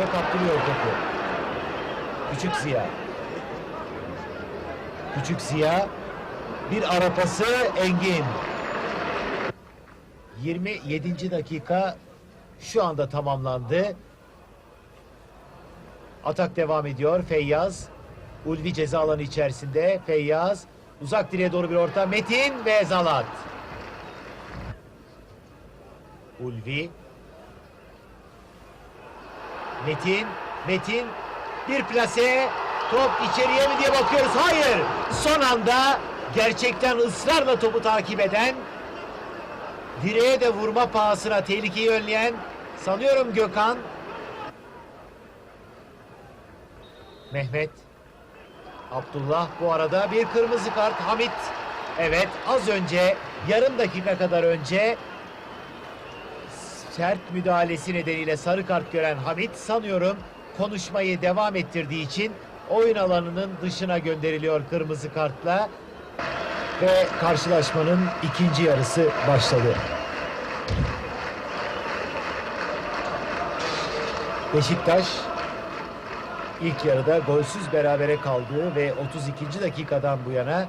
ve kaptırıyor topu. Küçük Ziya. Küçük Ziya. Bir ara pası Engin. 27. dakika şu anda tamamlandı. Atak devam ediyor. Feyyaz. Ulvi ceza alanı içerisinde. Feyyaz. Uzak direğe doğru bir orta. Metin ve Zalat. Ulvi. Metin. Metin. Bir plase. Top içeriye mi diye bakıyoruz. Hayır. Son anda gerçekten ısrarla topu takip eden direğe de vurma pahasına tehlikeyi önleyen sanıyorum Gökhan. Mehmet. Abdullah bu arada bir kırmızı kart Hamit. Evet az önce yarım dakika kadar önce sert müdahalesi nedeniyle sarı kart gören Hamit sanıyorum konuşmayı devam ettirdiği için oyun alanının dışına gönderiliyor kırmızı kartla ve karşılaşmanın ikinci yarısı başladı. Beşiktaş ilk yarıda golsüz berabere kaldığı ve 32. dakikadan bu yana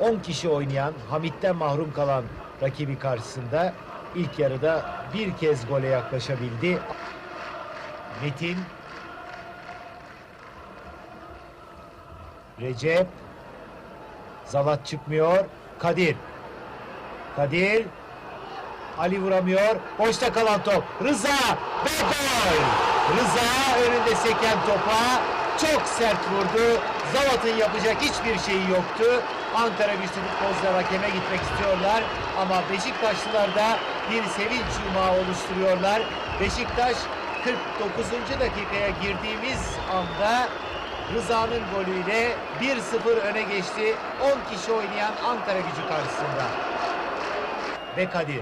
10 kişi oynayan Hamit'ten mahrum kalan rakibi karşısında ilk yarıda bir kez gole yaklaşabildi. Metin Recep Zalat çıkmıyor. Kadir Kadir Ali vuramıyor. Boşta kalan top. Rıza ve gol. Rıza önünde seken topa çok sert vurdu. Zavat'ın yapacak hiçbir şeyi yoktu. Ankara güçlü futbolcular hakeme gitmek istiyorlar. Ama Beşiktaşlılar da bir sevinç yumağı oluşturuyorlar. Beşiktaş 49. dakikaya girdiğimiz anda Rıza'nın golüyle 1-0 öne geçti. 10 kişi oynayan Ankara gücü karşısında. Ve Kadir.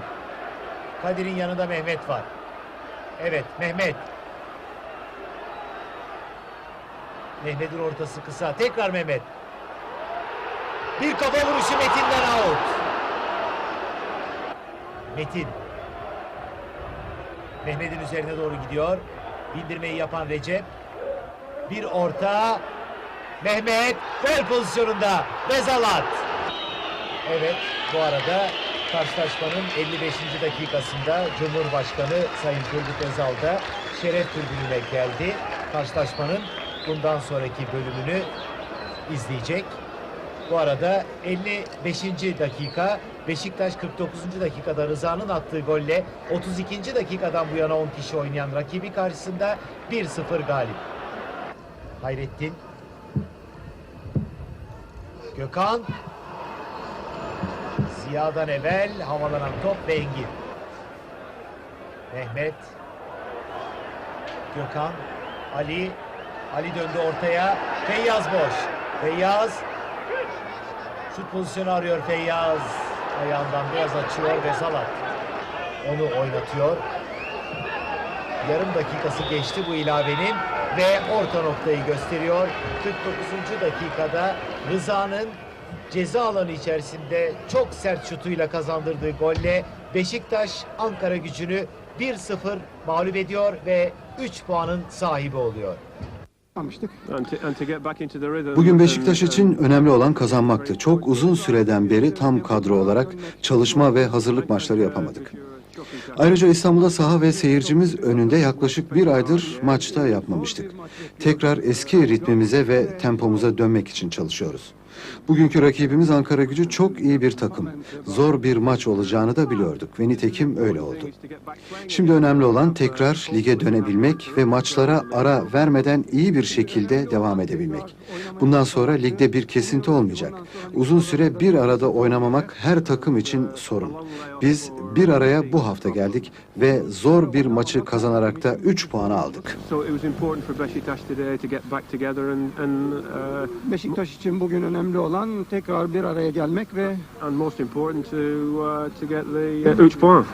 Kadir'in yanında Mehmet var. Evet Mehmet. Mehmet'in ortası kısa. Tekrar Mehmet. Bir kafa vuruşu Metin'den out. Metin. Mehmet'in üzerine doğru gidiyor. Bindirmeyi yapan Recep. Bir orta. Mehmet gol pozisyonunda. Bezalat. Evet bu arada karşılaşmanın 55. dakikasında Cumhurbaşkanı Sayın Turgut Özal da şeref tribününe geldi. Karşılaşmanın bundan sonraki bölümünü izleyecek. Bu arada 55. dakika Beşiktaş 49. dakikada Rıza'nın attığı golle 32. dakikadan bu yana 10 kişi oynayan rakibi karşısında 1-0 galip. Hayrettin. Gökhan. Ziya'dan evvel havalanan top ve Engin. Mehmet. Gökhan. Ali. Ali döndü ortaya. Feyyaz boş. Feyyaz. Şut pozisyonu arıyor Feyyaz. Ayağından biraz açıyor ve Zalat. Onu oynatıyor. Yarım dakikası geçti bu ilavenin ve orta noktayı gösteriyor. 49. dakikada Rıza'nın ceza alanı içerisinde çok sert şutuyla kazandırdığı golle Beşiktaş Ankara gücünü 1-0 mağlup ediyor ve 3 puanın sahibi oluyor. Bugün Beşiktaş uh, için önemli olan kazanmaktı. Çok uzun süreden beri tam kadro olarak çalışma ve hazırlık maçları yapamadık. Ayrıca İstanbul'da saha ve seyircimiz önünde yaklaşık bir aydır maçta yapmamıştık. Tekrar eski ritmimize ve tempomuza dönmek için çalışıyoruz. Bugünkü rakibimiz Ankara gücü çok iyi bir takım. Zor bir maç olacağını da biliyorduk ve nitekim öyle oldu. Şimdi önemli olan tekrar lige dönebilmek ve maçlara ara vermeden iyi bir şekilde devam edebilmek. Bundan sonra ligde bir kesinti olmayacak. Uzun süre bir arada oynamamak her takım için sorun. Biz bir araya bu hafta geldik ve zor bir maçı kazanarak da 3 puanı aldık. So it was important for Besiktas today to get back together and and Beşiktaş için bugün önemli olan tekrar bir araya gelmek ve and most important to uh, to get the uh, 3 points.